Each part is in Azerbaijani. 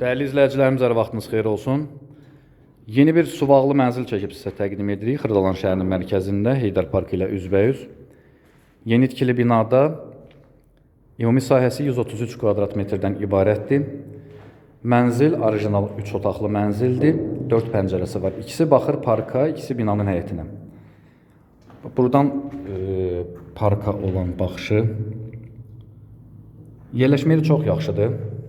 Dəyərli izləyicilərimiz, hər vaxtınız xeyir olsun. Yeni bir suvaqlı mənzil çəkib sizə təqdim edirik. Xırdalan şəhərinin mərkəzində Heydər Parkı ilə üzbəyüz. Yeni tikili binada ümumi sahəsi 133 kvadrat metrdən ibarətdir. Mənzil orijinal 3 otaqlı mənzildir. 4 pəncərəsi var. İkisi baxır parka, ikisi binanın həyətinə. Buradan e, parka olan baxışı yerləşmə yeri çox yaxşıdır.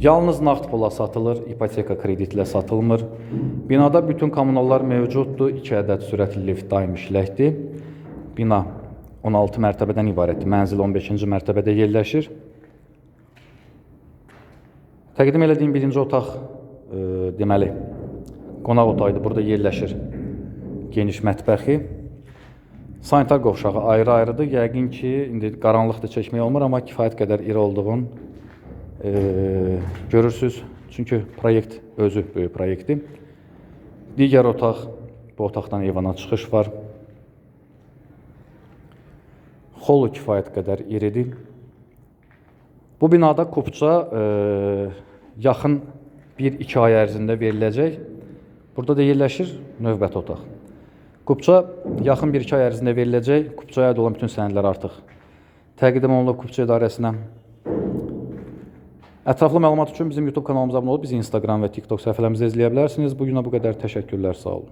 Yalnız nağd pula satılır, ipoteka kreditlə satılmır. Binada bütün kommunallar mövcuddur. 2 ədəd sürətli lift daim işləkdir. Bina 16 mərtəbədən ibarətdir. Mənzil 15-ci mərtəbədə yerləşir. Təqdim elədiyim birinci otaq e, deməli qonaq otağıdır. Burada yerləşir geniş mətbəxi. Sanitar qovşağı ayrı-ayrıdır. Yəqin ki, indi qaranlıqda çəkmək olmur, amma kifayət qədər iri olduğunu e, görürsüz. Çünki proyekt özü böyük proyektdir. Digər otaq, bu otaqdan eyvana çıxış var. Xolu kifayət qədər iridir. Bu binada kupça e, yaxın 1-2 ay ərzində veriləcək. Burada da yerləşir növbəti otaq. Kupça yaxın 1-2 ay ərzində veriləcək. Kupçaya aid olan bütün sənədlər artıq təqdim olunub Kupça idarəsinə. Ətraflı məlumat üçün bizim YouTube kanalımıza abunə olub bizi Instagram və TikTok səhifələrimizdə izləyə bilərsiniz. Bu günə bu qədər təşəkkürlər, sağ olun.